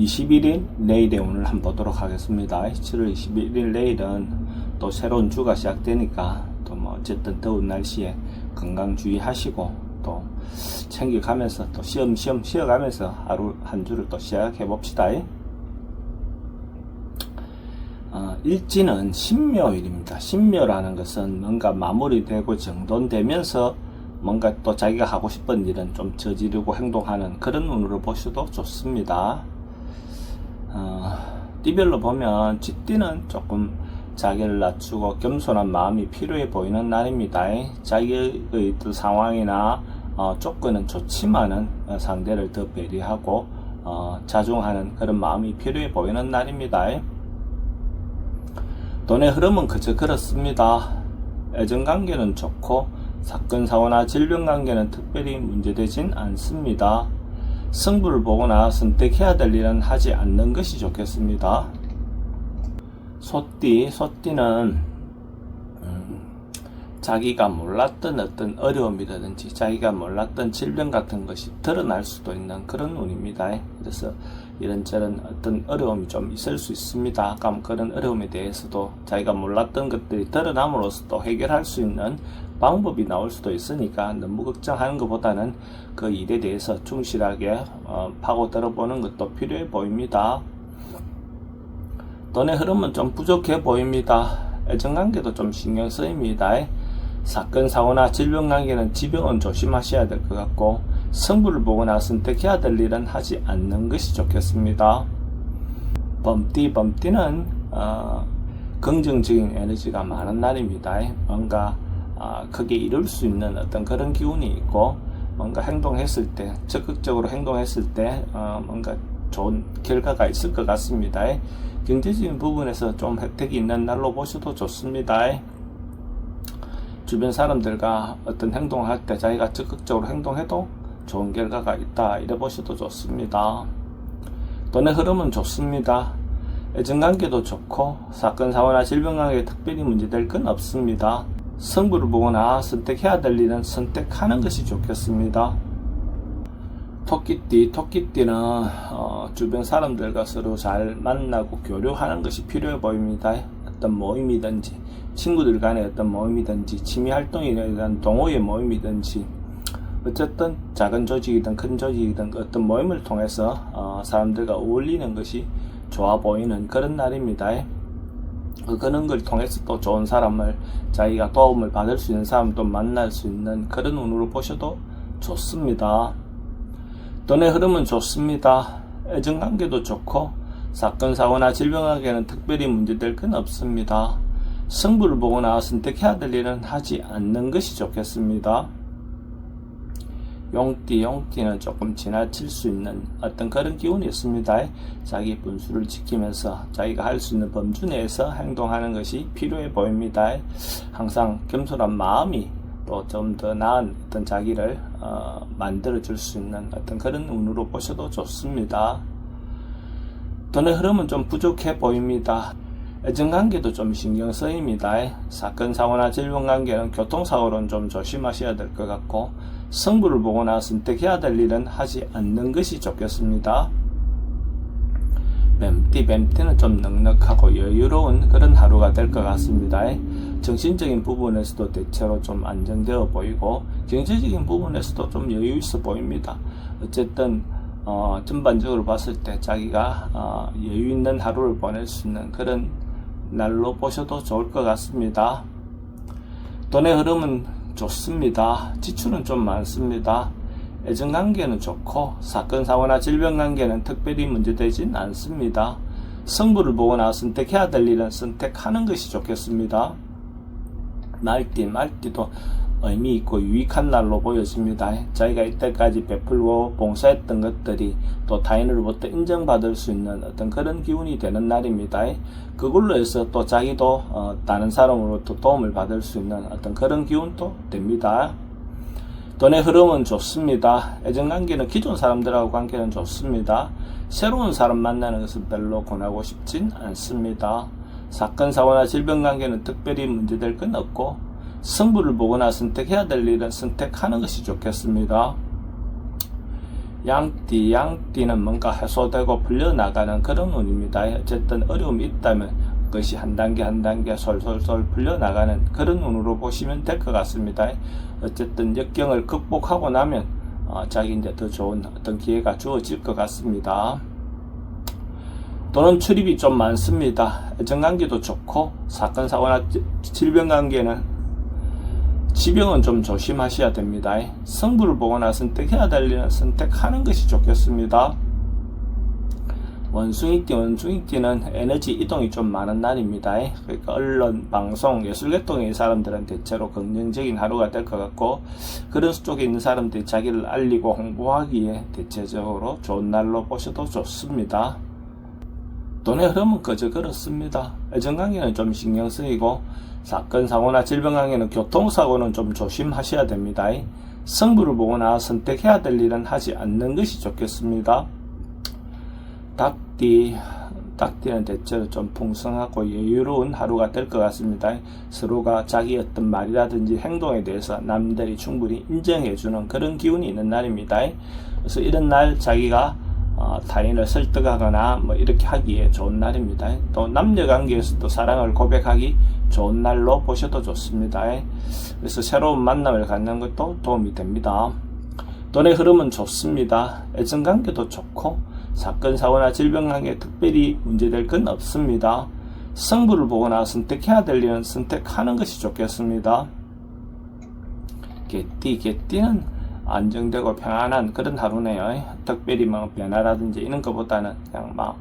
21일 내일의 오늘 한번 보도록 하겠습니다. 7월 21일 내일은 또 새로운 주가 시작되니까 또 뭐 어쨌든 더운 날씨에 건강 주의하시고 또 챙겨가면서 또 시험시험 쉬어가면서 하루 한 주를 또 시작해 봅시다. 어, 일지는 신묘일입니다. 신묘라는 것은 뭔가 마무리되고 정돈되면서 뭔가 또 자기가 하고 싶은 일은 좀 저지르고 행동하는 그런 운으로 보셔도 좋습니다. 어, 띠별로 보면 쥐띠는 조금 자기를 낮추고 겸손한 마음이 필요해 보이는 날입니다. 자기의 그 상황이나 어, 조건은 좋지만은 어, 상대를 더 배려하고 어, 자중하는 그런 마음이 필요해 보이는 날입니다. 돈의 흐름은 그저 그렇습니다. 애정관계는 좋고 사건 사고나 질병 관계는 특별히 문제되진 않습니다. 승부를 보거나 선택해야 될 일은 하지 않는 것이 좋겠습니다. 소띠, 소띠는 음, 자기가 몰랐던 어떤 어려움이라든지 자기가 몰랐던 질병 같은 것이 드러날 수도 있는 그런 운입니다. 그래서 이런저런 어떤 어려움이 좀 있을 수 있습니다. 그럼 그런 어려움에 대해서도 자기가 몰랐던 것들이 드러남으로써 또 해결할 수 있는 방법이 나올 수도 있으니까 너무 걱정하는 것보다는 그 일에 대해서 충실하게 어, 파고 들어보는 것도 필요해 보입니다. 돈의 흐름은 좀 부족해 보입니다. 애정관계도 좀 신경 쓰입니다. 사건, 사고나 질병 관계는 지병은 조심하셔야 될 것 같고 성부를 보거나 선택해야 될 일은 하지 않는 것이 좋겠습니다. 범띠, 범띠는 어, 긍정적인 에너지가 많은 날입니다. 뭔가 어, 크게 이룰 수 있는 어떤 그런 기운이 있고 뭔가 행동했을 때 적극적으로 행동했을 때 어, 뭔가 좋은 결과가 있을 것 같습니다. 경제적인 부분에서 좀 혜택이 있는 날로 보셔도 좋습니다. 주변 사람들과 어떤 행동을 할때 자기가 적극적으로 행동해도 좋은 결과가 있다 이래 보셔도 좋습니다. 돈의 흐름은 좋습니다. 애정관계도 좋고 사건 사고나 질병 관계에 특별히 문제될 건 없습니다. 성부를 보거나 선택해야 될 일은 선택하는 것이 좋겠습니다. 토끼띠, 토끼띠는 어, 주변 사람들과 서로 잘 만나고 교류하는 것이 필요해 보입니다. 어떤 모임이든지 친구들 간의 어떤 모임이든지 취미 활동이든 동호회 모임이든지 어쨌든 작은 조직이든 큰 조직이든 어떤 모임을 통해서 어, 사람들과 어울리는 것이 좋아 보이는 그런 날입니다. 그 그런 걸 통해서 또 좋은 사람을 자기가 도움을 받을 수 있는 사람도 만날 수 있는 그런 운으로 보셔도 좋습니다. 돈의 흐름은 좋습니다. 애정관계도 좋고 사건 사고나 질병 관계는 특별히 문제될 건 없습니다. 승부를 보거나 선택해야 될 일은 하지 않는 것이 좋겠습니다. 용띠, 용띠는 조금 지나칠 수 있는 어떤 그런 기운이 있습니다. 자기 분수를 지키면서 자기가 할 수 있는 범주 내에서 행동하는 것이 필요해 보입니다. 항상 겸손한 마음이 또 좀 더 나은 어떤 자기를 어, 만들어 줄 수 있는 어떤 그런 운으로 보셔도 좋습니다. 돈의 흐름은 좀 부족해 보입니다. 애정관계도 좀 신경 쓰입니다. 사건, 사고나 질병 관계는 교통사고로는 좀 조심하셔야 될 것 같고 성부를 보거나 선택해야 될 일은 하지 않는 것이 좋겠습니다. 뱀띠, 뱀띠는 좀 넉넉하고 여유로운 그런 하루가 될 것 같습니다. 정신적인 부분에서도 대체로 좀 안정되어 보이고 경제적인 부분에서도 좀 여유 있어 보입니다. 어쨌든 어, 전반적으로 봤을 때 자기가 어, 여유 있는 하루를 보낼 수 있는 그런 날로 보셔도 좋을 것 같습니다. 돈의 흐름은 좋습니다. 지출은 좀 많습니다. 애정관계는 좋고 사건 사고나 질병 관계는 특별히 문제되진 않습니다. 성부를 보거나 선택해야 될 일은 선택하는 것이 좋겠습니다. 말띠, 말띠도 의미 있고 유익한 날로 보여집니다. 자기가 이때까지 베풀고 봉사했던 것들이 또 타인으로부터 인정받을 수 있는 어떤 그런 기운이 되는 날입니다. 그걸로 해서 또 자기도 어, 다른 사람으로부터 도움을 받을 수 있는 어떤 그런 기운도 됩니다. 돈의 흐름은 좋습니다. 애정관계는 기존 사람들하고 관계는 좋습니다. 새로운 사람 만나는 것은 별로 권하고 싶진 않습니다. 사건, 사고나 질병 관계는 특별히 문제될 건 없고 성부를 보거나 선택해야 될 일은 선택하는 것이 좋겠습니다. 양띠, 양띠는 뭔가 해소되고 풀려나가는 그런 운입니다. 어쨌든 어려움이 있다면 그것이 한 단계 한 단계 솔솔솔 풀려나가는 그런 운으로 보시면 될 것 같습니다. 어쨌든 역경을 극복하고 나면 어, 자기 이제 더 좋은 어떤 기회가 주어질 것 같습니다. 또는 출입이 좀 많습니다. 애정관계도 좋고 사건 사고나 질병 관계는 지병은 좀 조심하셔야 됩니다. 성부를 보거나 선택해야 될 선택하는 것이 좋겠습니다. 원숭이띠, 원숭이띠는 에너지 이동이 좀 많은 날입니다. 그러니까 언론, 방송, 예술계통의 사람들은 대체로 긍정적인 하루가 될 것 같고 그런 쪽에 있는 사람들이 자기를 알리고 홍보하기에 대체적으로 좋은 날로 보셔도 좋습니다. 돈의 흐름은 그저 그렇습니다. 애정관계는 좀 신경 쓰이고 사건 사고나 질병 관계는 교통사고는 좀 조심하셔야 됩니다. 성부를 보거나 선택해야 될 일은 하지 않는 것이 좋겠습니다. 닭띠, 닭띠는 대체로 좀 풍성하고 여유로운 하루가 될 것 같습니다. 서로가 자기 어떤 말이라든지 행동에 대해서 남들이 충분히 인정해주는 그런 기운이 있는 날입니다. 그래서 이런 날 자기가 어, 타인을 설득하거나 뭐 이렇게 하기에 좋은 날입니다. 또 남녀 관계에서도 사랑을 고백하기 좋은 날로 보셔도 좋습니다. 그래서 새로운 만남을 갖는 것도 도움이 됩니다. 돈의 흐름은 좋습니다. 애정 관계도 좋고 사건 사고나 질병 관계 특별히 문제될 건 없습니다. 성부를 보거나 선택해야 될 일은 선택하는 것이 좋겠습니다. 개띠, 개띠는 안정되고 평안한 그런 하루네요. 특별히 뭐 변화라든지 이런 것보다는 그냥 막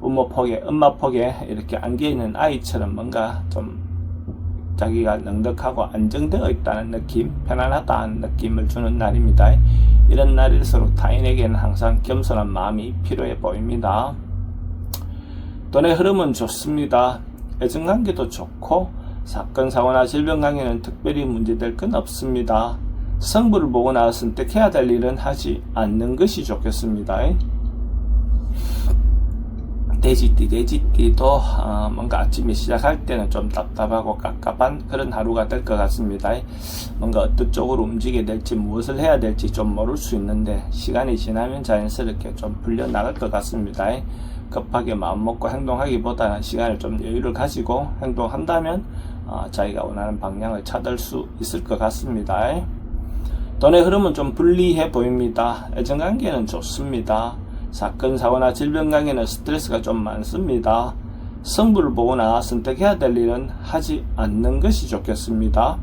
부모 폭에, 엄마 폭에 이렇게 안겨 있는 아이처럼 뭔가 좀 자기가 넉넉하고 안정되어 있다는 느낌, 편안하다는 느낌을 주는 날입니다. 이런 날일수록 타인에게는 항상 겸손한 마음이 필요해 보입니다. 돈의 흐름은 좋습니다. 애정관계도 좋고 사건 사고나 질병 관계는 특별히 문제될 건 없습니다. 성부를 보거나 선택해야 될 일은 하지 않는 것이 좋겠습니다. 돼지띠, 돼지띠도 어, 뭔가 아침에 시작할 때는 좀 답답하고 깝깝한 그런 하루가 될 것 같습니다. 뭔가 어떤 쪽으로 움직여야 될지 무엇을 해야 될지 좀 모를 수 있는데 시간이 지나면 자연스럽게 좀 풀려 나갈 것 같습니다. 급하게 마음 먹고 행동하기보다는 시간을 좀 여유를 가지고 행동한다면 어, 자기가 원하는 방향을 찾을 수 있을 것 같습니다. 돈의 흐름은 좀 불리해 보입니다. 애정관계는 좋습니다. 사건, 사고나 질병 관계는 스트레스가 좀 많습니다. 성부를 보거나 선택해야 될 일은 하지 않는 것이 좋겠습니다.